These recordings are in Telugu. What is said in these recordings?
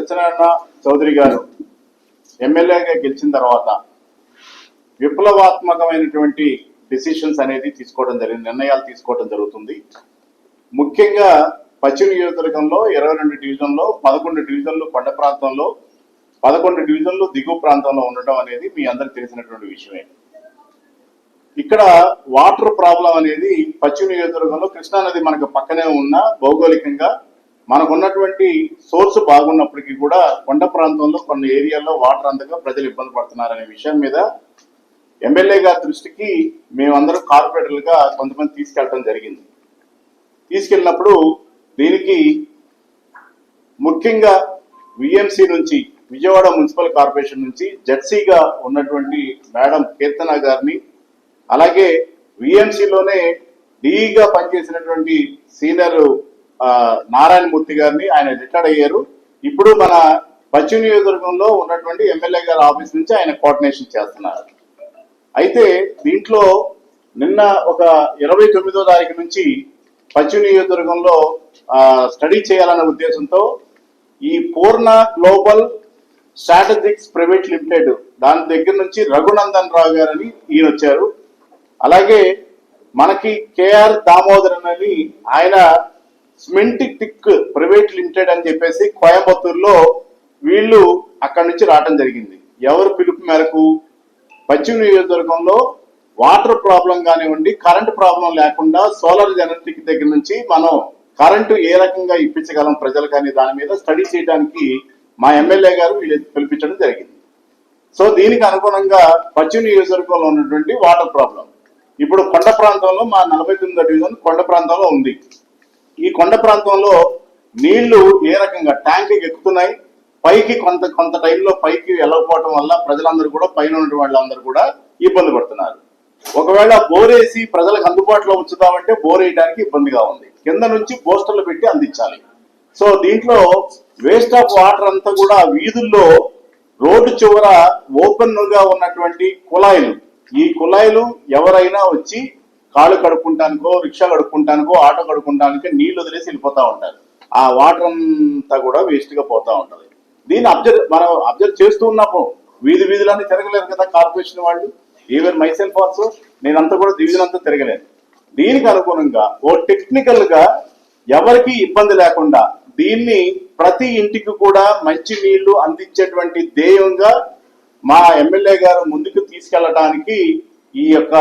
సత్యనారాయణ చౌదరి గారు ఎమ్మెల్యేగా గెలిచిన తర్వాత విప్లవాత్మకమైనటువంటి డిసిషన్స్ అనేది తీసుకోవడం జరిగింది నిర్ణయాలు తీసుకోవడం జరుగుతుంది. ముఖ్యంగా పశ్చిమ నియోజకవర్గంలో ఇరవై రెండు డివిజన్లో పదకొండు డివిజన్లు కొండ ప్రాంతంలో పదకొండు డివిజన్లు దిగువ ప్రాంతంలో ఉండటం అనేది మీ అందరికి తెలిసినటువంటి విషయమే. ఇక్కడ వాటర్ ప్రాబ్లం అనేది పశ్చిమ నియోజకవర్గంలో కృష్ణానది మనకు పక్కనే ఉన్న భౌగోళికంగా మనకున్నటువంటి సోర్స్ బాగున్నప్పటికీ కూడా కొండ ప్రాంతంలో కొన్ని ఏరియాల్లో వాటర్ అందక ప్రజలు ఇబ్బంది పడుతున్నారనే విషయం మీద ఎమ్మెల్యే గారి దృష్టికి మేమందరం కార్పొరేటర్లుగా కొంతమంది తీసుకెళ్ళడం జరిగింది. తీసుకెళ్ళినప్పుడు దీనికి ముఖ్యంగా విఎంసి నుంచి విజయవాడ మున్సిపల్ కార్పొరేషన్ నుంచి జెడ్సీగా ఉన్నటువంటి మేడం కీర్తన గారిని అలాగే విఎంసీలోనే డిఈగా పనిచేసినటువంటి సీనియర్ నారాయణమూర్తి గారిని ఆయన రిటైర్ అయ్యారు. ఇప్పుడు మన పశ్చిమ నియోజకవర్గంలో ఉన్నటువంటి ఎమ్మెల్యే గారి ఆఫీస్ నుంచి ఆయన కోఆర్డినేషన్ చేస్తున్నారు. అయితే దీంట్లో నిన్న ఒక ఇరవై తొమ్మిదో తారీఖు నుంచి పశ్చిమ నియోజకవర్గంలో స్టడీ చేయాలనే ఉద్దేశంతో ఈ Purna global strategics private limited దాని దగ్గర నుంచి రఘునందన్ రావు గారని ఈయన వచ్చారు. అలాగే మనకి కేఆర్ దామోదరన్ అని ఆయన స్మెంటిక్ టిక్ ప్రైవేట్ లిమిటెడ్ అని చెప్పేసి కోయంబత్తూరులో వీళ్ళు అక్కడి నుంచి రావడం జరిగింది. ఎవరు పిలుపు మేరకు? పశ్చిమ నియోజకవర్గంలో వాటర్ ప్రాబ్లం కానివ్వండి కరెంట్ ప్రాబ్లం లేకుండా సోలార్ జనరేటిక్ దగ్గర నుంచి మనం కరెంటు ఏ రకంగా ఇప్పించగలం ప్రజలు కానీ దాని మీద స్టడీ చేయడానికి మా ఎమ్మెల్యే గారు వీళ్ళు పిలిపించడం జరిగింది. సో దీనికి అనుగుణంగా పశ్చిమ నియోజకవర్గంలో ఉన్నటువంటి వాటర్ ప్రాబ్లం. ఇప్పుడు కొండ ప్రాంతంలో మా నలభై తొమ్మిదో డివిజన్ కొండ ప్రాంతంలో ఉంది. ఈ కొండ ప్రాంతంలో నీళ్ళు ఏ రకంగా ట్యాంక్ ఎక్కుతున్నాయి? పైకి కొంత కొంత టైంలో పైకి వెళ్ళకపోవటం వల్ల ప్రజలందరూ కూడా పైన ఉన్న వాళ్ళందరూ కూడా ఇబ్బంది పడుతున్నారు. ఒకవేళ బోరేసి ప్రజలకు అందుబాటులో ఉంచుతామంటే బోర్ వేయడానికి ఇబ్బందిగా ఉంది. కింద నుంచి పోస్టర్లు పెట్టి అందించాలి. సో దీంట్లో వేస్ట్ ఆఫ్ వాటర్ అంతా కూడా వీధుల్లో రోడ్డు చివర ఓపెన్గా ఉన్నటువంటి కుళాయిలు. ఈ కుళాయిలు ఎవరైనా వచ్చి కాళ్ళు కడుక్కుంటానికో రిక్షా కడుక్కుంటానికో ఆటో కడుక్కుంటానికి నీళ్ళు వదిలేసి వెళ్ళిపోతా ఉంటారు. ఆ వాటర్ అంతా కూడా వేస్ట్గా పోతా ఉంటది. దీన్ని అబ్జర్వ్ మనం అబ్జర్వ్ చేస్తూ ఉన్నప్పుడు వీధి వీధులన్నీ తిరగలేరు కదా కార్పొరేషన్ వాళ్ళు? ఈవెన్ మైసెల్ఫ్ ఆల్సో నేనంతా కూడా వీధులంతా తిరగలేను. దీనికి అనుగుణంగా ఓ టెక్నికల్గా ఎవరికి ఇబ్బంది లేకుండా దీన్ని ప్రతి ఇంటికి కూడా మంచి నీళ్ళు అందించేటువంటి ధ్యేయంగా మా ఎమ్మెల్యే గారు ముందుకు తీసుకెళ్ళడానికి ఈ యొక్క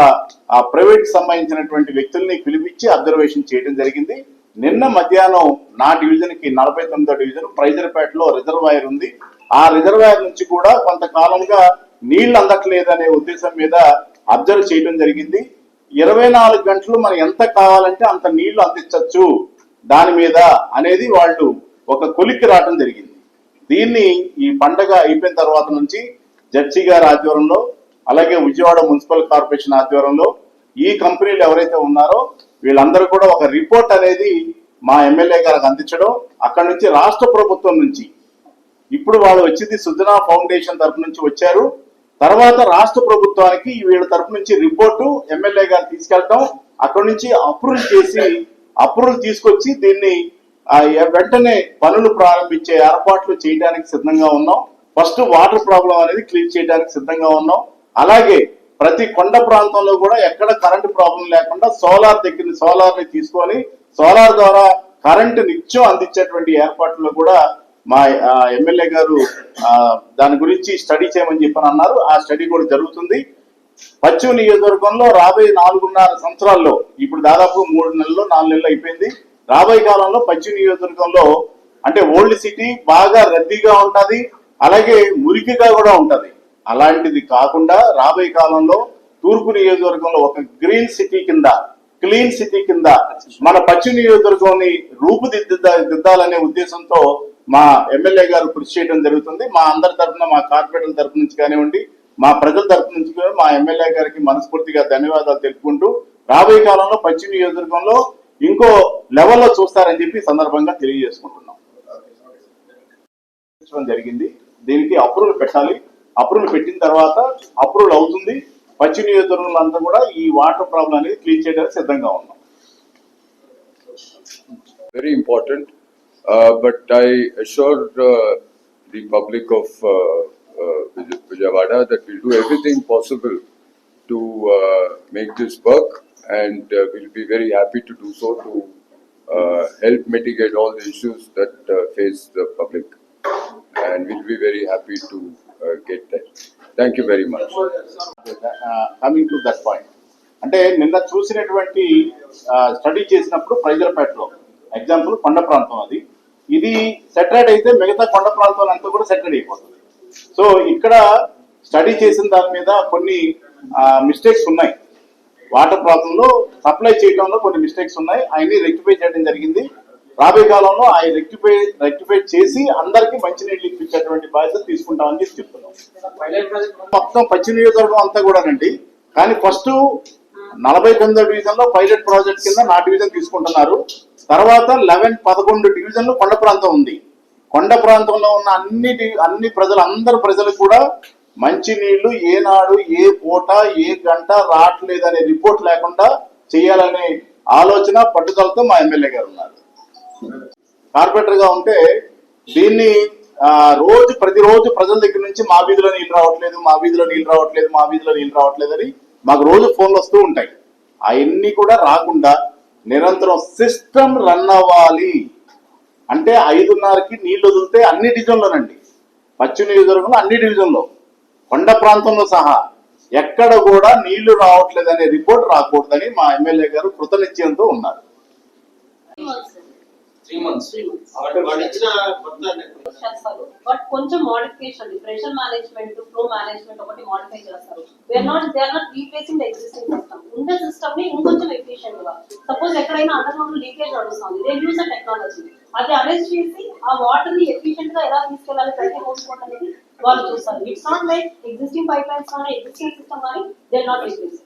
ఆ ప్రైవేట్ సంబంధించినటువంటి వ్యక్తుల్ని పిలిపించి అబ్జర్వేషన్ చేయడం జరిగింది. నిన్న మధ్యాహ్నం నా డివిజన్కి నలభై తొమ్మిదో డివిజన్ ప్రైజర్పేటలో రిజర్వాయర్ ఉంది. ఆ రిజర్వాయర్ నుంచి కూడా కొంతకాలంగా నీళ్ళు అందట్లేదనే ఉద్దేశం మీద అబ్జర్వ్ చేయడం జరిగింది. ఇరవై నాలుగు గంటలు మనం ఎంత కావాలంటే అంత నీళ్ళు అందించవచ్చు దాని మీద అనేది వాళ్ళు ఒక కొలిక్కి రావడం జరిగింది. దీన్ని ఈ పండగ అయిపోయిన తర్వాత నుంచి జడ్జి గారి ఆధ్వర్యంలో అలాగే విజయవాడ మున్సిపల్ కార్పొరేషన్ ఆధ్వర్యంలో ఈ కంపెనీలు ఎవరైతే ఉన్నారో వీళ్ళందరూ కూడా ఒక రిపోర్ట్ అనేది మా ఎమ్మెల్యే గారికి అందించడం అక్కడ నుంచి రాష్ట్ర ప్రభుత్వం నుంచి. ఇప్పుడు వాళ్ళు వచ్చింది సుజనా ఫౌండేషన్ తరఫు నుంచి వచ్చారు. తర్వాత రాష్ట్ర ప్రభుత్వానికి వీళ్ళ తరపు నుంచి రిపోర్టు ఎమ్మెల్యే గారు తీసుకెళ్ళటం అక్కడ నుంచి అప్రూవల్ చేసి అప్రూవల్ తీసుకొచ్చి దీన్ని వెంటనే పనులు ప్రారంభించే ఏర్పాట్లు చేయడానికి సిద్ధంగా ఉన్నాం. ఫస్ట్ వాటర్ ప్రాబ్లం అనేది క్లియర్ చేయడానికి సిద్ధంగా ఉన్నాం. అలాగే ప్రతి కొండ ప్రాంతంలో కూడా ఎక్కడ కరెంటు ప్రాబ్లం లేకుండా సోలార్ దగ్గర సోలార్ని తీసుకొని సోలార్ ద్వారా కరెంటు నిత్యం అందించేటువంటి ఏర్పాట్లు కూడా మా ఎమ్మెల్యే గారు దాని గురించి స్టడీ చేయమని చెప్పని అన్నారు. ఆ స్టడీ కూడా జరుగుతుంది. పశ్చిమ నియోజకవర్గంలో రాబోయే నాలుగున్నర సంవత్సరాల్లో ఇప్పుడు దాదాపు మూడు నెలలు నాలుగు నెలలు అయిపోయింది. రాబోయే కాలంలో పశ్చిమ నియోజకవర్గంలో అంటే ఓల్డ్ సిటీ బాగా రద్దీగా ఉంటది అలాగే మురికిగా కూడా ఉంటది. అలాంటిది కాకుండా రాబోయే కాలంలో తూర్పు నియోజకవర్గంలో ఒక గ్రీన్ సిటీ కింద క్లీన్ సిటీ కింద మన పశ్చిమ నియోజకవర్గాన్ని రూపుదిద్దాలనే దిద్దాలనే ఉద్దేశంతో మా ఎమ్మెల్యే గారు కృషి చేయడం జరుగుతుంది. మా అందరి తరఫున మా కార్పొరేటర్ తరఫు నుంచి కానివ్వండి మా ప్రజల తరఫు నుంచి కూడా మా ఎమ్మెల్యే గారికి మనస్ఫూర్తిగా ధన్యవాదాలు తెలుపుకుంటూ రాబోయే కాలంలో పశ్చిమ నియోజకవర్గంలో ఇంకో లెవెల్లో చూస్తారని చెప్పి సందర్భంగా తెలియజేసుకుంటున్నాం. జరిగింది. దీనికి అప్రూవల్ పెట్టాలి. అప్రూవల్ పెట్టిన తర్వాత అప్రూవల్ అవుతుంది పశ్చిమ నియోజకవర్గంలో అంతా కూడా ఈ వాటర్ ప్రాబ్లం అనేది క్లియర్ చేయడానికి సిద్ధంగా ఉన్నాం very important. Uh, but I assure uh, the public of uh, uh, Vij- Vijayawada that we'll do everything possible to uh, make this work and uh, we'll be very happy to do so to uh, help mitigate all the issues that uh, face the public. And we'll be very happy to get that thank you very much coming to that point అంటే నిన్న చూసినటువంటి స్టడీ చేసినప్పుడు ప్రైజర్పేటలో ఎగ్జాంపుల్ కొండ ప్రాంతం అది. ఇది సెటరేట్ అయితే మిగతా కొండ ప్రాంతం అంతా కూడా సెటరేట్ అయిపోతుంది. సో ఇక్కడ స్టడీ చేసిన దాని మీద కొన్ని మిస్టేక్స్ ఉన్నాయి. వాటర్ ప్రాంతంలో సప్లై చేయడంలో కొన్ని మిస్టేక్స్ ఉన్నాయి. అవన్నీ రెక్టిఫై చేయడం జరిగింది. రాబోయే కాలంలో ఆయన రెక్టిఫై రెక్టిఫై చేసి అందరికీ మంచినీళ్ళు ఇప్పించేటువంటి బాధ్యత తీసుకుంటామని చెప్పి చెప్తున్నాం. మొత్తం పశ్చిమ నియోజకవర్గం అంతా కూడానండి. కానీ ఫస్ట్ నలభై తొమ్మిదో డివిజన్లో పైలట్ ప్రాజెక్ట్ కింద నా డివిజన్ తీసుకుంటున్నారు. తర్వాత లెవెన్ పదకొండు డివిజన్లు కొండ ప్రాంతం ఉంది. కొండ ప్రాంతంలో ఉన్న అన్ని అన్ని ప్రజలు అందరు ప్రజలు కూడా మంచి నీళ్ళు ఏనాడు ఏ పూట ఏ గంట రావట్లేదు అనే రిపోర్ట్ లేకుండా చేయాలనే ఆలోచన పట్టుదలతో మా ఎమ్మెల్యే గారు ఉన్నారు. కార్పొరేటర్గా ఉంటే దీన్ని రోజు ప్రతిరోజు ప్రజల దగ్గర నుంచి మా వీధిలో నీళ్ళు రావట్లేదు మా వీధిలో నీళ్ళు రావట్లేదు మా వీధిలో నీళ్ళు రావట్లేదు అని మాకు రోజు ఫోన్లు వస్తూ ఉంటాయి. అవన్నీ కూడా రాకుండా నిరంతరం సిస్టమ్ రన్ అవ్వాలి. అంటే ఐదున్నరకి నీళ్ళు వదిలితే అన్ని డివిజన్లోనండి. పశ్చిమ నియోజకవర్గంలో అన్ని డివిజన్లో కొండ ప్రాంతంలో సహా ఎక్కడ కూడా నీళ్ళు రావట్లేదు అనే రిపోర్ట్ రాకూడదని మా ఎమ్మెల్యే గారు కృతనిశ్చయంతో ఉన్నారు. త్రీ మంత్స్ చేస్తారు. బట్ కొంచెం modification pressure management flow management ఒకటి మోడిఫై చేస్తారు. Where not they are not replacing the existing system ఉండే సిస్టమ్ని ఇంకొంచెం ఎఫిషియెంట్గా. సపోజ్ ఎక్కడైనా అండర్ గ్రౌండ్ లీకేజ్ నడుస్తుంది దే యూజ్ టెక్నాలజీ అది అరెస్ట్ చేసి ఆ వాటర్ని ఎఫిషియెంట్గా ఎలా తీసుకెళ్ళాలి ప్రతి బోట్ అనేది వాళ్ళు చూస్తారు. It's not like existing pipelines కానీ ఎగ్జిస్టింగ్ సిస్టమ్ కానీ they not replace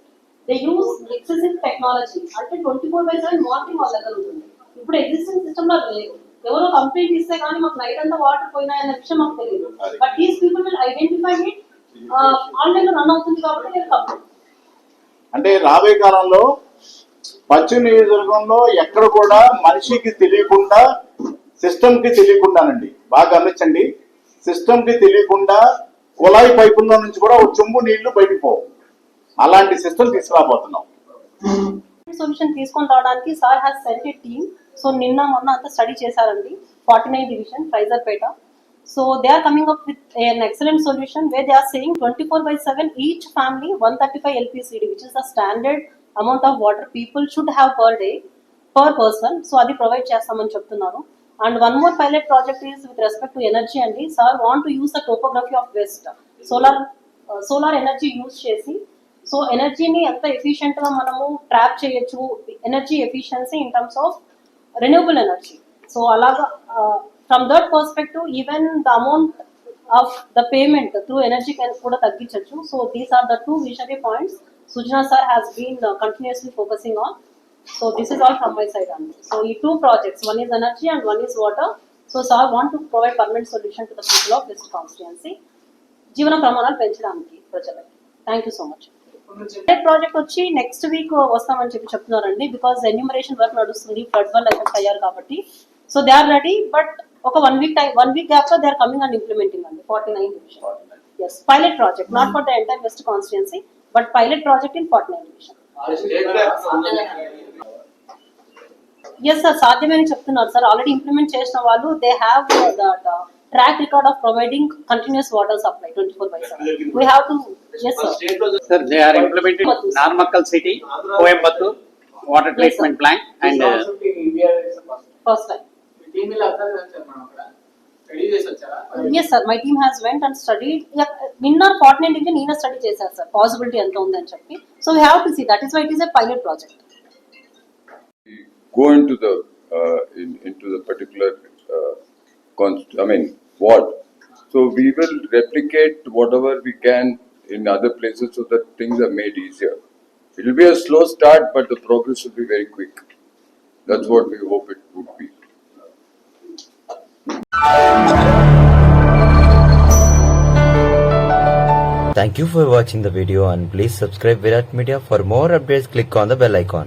they use excessive technology అంటే twenty four by seven monitoring వాళ్ళ దగ్గర ఉంటుంది. ఇప్పుడు ఎగ్జిస్టింగ్ సిస్టమ్లో లేదు. ఎవరో కంప్లైంట్ ఇస్తే కానీ మాకు నైట్ అంతా వాటర్ పోయినాయన్న విషయం మాకు తెలియదు. But these people will identify it ఆన్లైన్లో రన్ అవుతుంది కాబట్టి నేను కంప్లైంట్ అంటే రాబోయే కాలంలో పశ్చిమ నియోజకవర్గంలో ఎక్కడ కూడా మనిషికి తెలియకుండా సిస్టమ్కి తెలియకుండానండి బాగా గమనించండి. సిస్టమ్కి తెలియకుండా కుళాయి పైపుల్లో నుంచి కూడా ఒక చెంబు నీళ్ళు బయటికి పోవు. అలాంటి సిస్టమ్ తీసుకురాబోతున్నాం. సొల్యూషన్ తీసుకొని రావడానికి sir has sent a team so నిన్న మొన్న అంతా స్టడీ చేశారండి. Forty nine division Frazerpet so they are coming up with an excellent solution way they are saying twenty four by seven each family one thirty five LPCD which is the standard amount of water people should have per day per person so అది ప్రొవైడ్ చేస్తామని చెప్తున్నారు. And one more pilot project is with respect to energy అండి. Sir want to use the topography of west solar solar energy use చేసి సో ఎనర్జీని ఎంత ఎఫిషియెంట్గా మనము ట్రాప్ చేయొచ్చు? Energy efficiency in terms of renewable energy so అలాగా from that perspective even the amount of the payment through energy కూడా తగ్గించవచ్చు so these are the two visionary points Sujana sir has been continuously focusing on so this is all from my side అండి సో ఈ two projects one is energy and one is water so sir want to provide permanent solution to the people of this constituency జీవన ప్రమాణాలు పెంచడానికి ప్రజలకి. Thank you so much project వచ్చి నెక్స్ట్ వీక్ వస్తామని చెప్పి చెప్తున్నారండి. బికాస్ ఎన్యూమరేషన్ వర్క్ నడుస్తుంది. ఫ్లడ్ వల్ల ఎఫెక్ట్ అయ్యారు కాబట్టి. So they are ready but ఒక one week time one week గ్యాప్లో they are coming and. Implementing అండి forty nine division as pilot project not for the entire west constituency but pilot project in forty nine division as sir సాధ్యమని చెప్తున్నారు సార్ ఆల్రెడీ ఇంప్లిమెంట్ చేసిన వాళ్ళు they have that track record of providing continuous water supply twenty four by seven we have to sir స్టేట్లో Sir, they are implementing Narmakal city, Coimbatore, water Yes, treatment plant and uh, first time as sir my team has went and study నిన్న ఫార్టీ నైన్ డిగ్రీ స్టడీ చేశారు సార్ పాసిబిలిటీ ఎంత ఉందని చెప్పి. So we have to see that is why it is a pilot project go into the uh, in, into the particular uh, const- I mean ward. So we will replicate whatever we can in other places so that things are made easier. It will be a slow start, but the progress will be very quick. That's what we hope it would be. Thank you for watching the video and please subscribe Virat Media for more updates click on the bell icon.